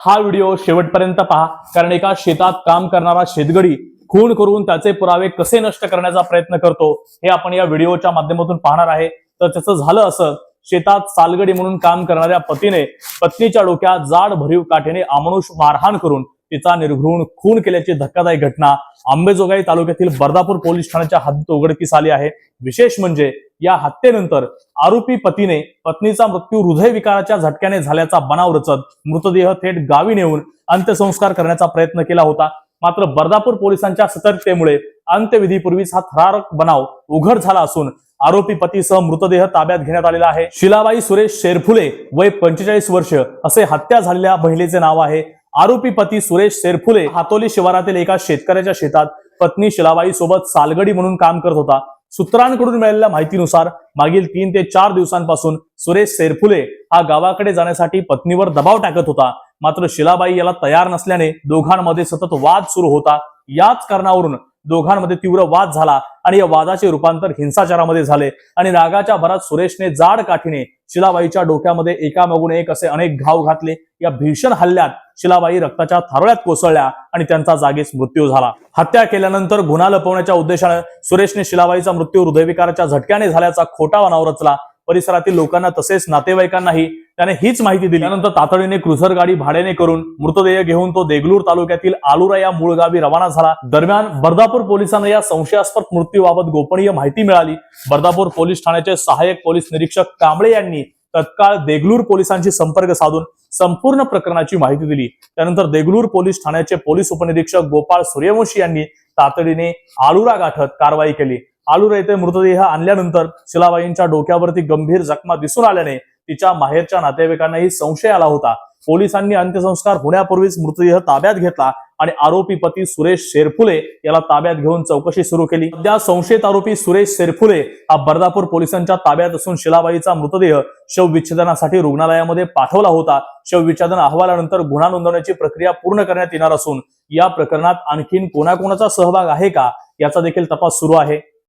हा व्हिडिओ शेवटपर्यंत पहा कारण एका शेतात काम करणारा शेतकरी खून करून त्याचे पुरावे कसे नष्ट करण्याचा प्रयत्न करतो हे आपण या व्हिडिओच्या माध्यमातून पाहणार आहे. तर त्याचं झालं असं शेतात सालगडी म्हणून काम करणाऱ्या पतीने पत्नीच्या डोक्यात जाड भरीव काठीने अमानुष मारहाण करून तिचा निर्घृण खून केल्याची धक्कादायक घटना आंबेजोगाई तालुक्यातील बर्दापूर पोलीस ठाण्याच्या हद्दीत उघडकीस आली आहे. विशेष म्हणजे या हत्येनंतर आरोपी पतीने पत्नीचा मृत्यू हृदयविकाराच्या झटक्याने झाल्याचा बनाव रचत मृतदेह थेट गावी नेऊन अंत्यसंस्कार करण्याचा प्रयत्न केला होता. मात्र बर्दापूर पोलिसांच्या सतर्कतेमुळे अंत्यविधीपूर्वीच हा थरारक बनाव उघड झाला असून आरोपी पतीसह मृतदेह ताब्यात घेण्यात आलेला आहे. शिलाबाई सुरेश शेरफुले वय पंचेचाळीस वर्ष असे हत्या झालेल्या महिलेचे नाव आहे. आरोपी पती सुरेश शेरफुले हातोली शिवारातील एका शेतकऱ्याच्या शेतात पत्नी शिलाबाई सोबत सालगडी म्हणून काम करत होता. सूत्रांकडून मिळालेल्या माहितीनुसार मागील तीन ते चार दिवसांपासून सुरेश शेरफुले हा गावाकडे जाण्यासाठी पत्नीवर दबाव टाकत होता. मात्र शिलाबाई याला तयार नसल्याने दोघांमध्ये सतत वाद सुरू होता. याच कारणावरून दोघांमध्ये तीव्र वाद झाला आणि या वादाचे रूपांतर हिंसाचारामध्ये झाले आणि रागाच्या भरात सुरेशने जाड काठीने शिलाबाईच्या डोक्यामध्ये एकामागून एक असे अनेक घाव घातले. या भीषण हल्ल्यात शिलाबाई रक्ताच्या थारोळ्यात कोसळल्या आणि त्यांचा जागीच मृत्यू झाला. हत्या केल्यानंतर गुन्हा लपवण्याच्या उद्देशाने सुरेशने शिलाबाईचा मृत्यू हृदयविकाराच्या झटक्याने झाल्याचा खोटा बनाव रचला. परिसरातील लोकांना तसेच नातेवाईकांनाही त्याने हीच माहिती दिली. त्यानंतर तातडीने क्रुझर गाडी भाड्याने करून मृतदेह घेऊन तो देगलूर तालुक्यातील आलुरा या मूळ गावी रवाना झाला. दरम्यान बर्दापूर पोलिसांना या संशयास्पद मृत्यूबाबत गोपनीय माहिती मिळाली. बर्दापूर पोलीस ठाण्याचे सहाय्यक पोलीस निरीक्षक कांबळे यांनी तत्काळ देगलूर पोलिसांशी संपर्क साधून संपूर्ण प्रकरणाची माहिती दिली. त्यानंतर देगलूर पोलीस ठाण्याचे पोलीस उपनिरीक्षक गोपाळ सूर्यवंशी यांनी तातडीने आलुरा गाठत कारवाई केली. आलुरा येथे मृतदेह आणल्यानंतर शिलाबाईंच्या डोक्यावरती गंभीर जखमा दिसून आल्याने तिच्या माहेरच्या नातेवाईकांनाही संशय आला होता. पोलिसांनी अंत्यसंस्कार होण्यापूर्वीच मृतदेह ताब्यात घेतला. आणि आरोपी पती सुरेश शेरफुले याला ताब्यात घेऊन चौकशी सुरू केली. सध्या संशयित आरोपी सुरेश शेरफुले हा बर्दापूर पोलिसांच्या ताब्यात असून शिलाबाईचा मृतदेह शवविच्छेदनासाठी रुग्णालयामध्ये पाठवला होता. शवविच्छेदन अहवालानंतर गुन्हा नोंदवण्याची प्रक्रिया पूर्ण करण्यात येणार असून या प्रकरणात आणखीन कोणाकोणाचा सहभाग आहे का याचा देखील तपास सुरू आहे.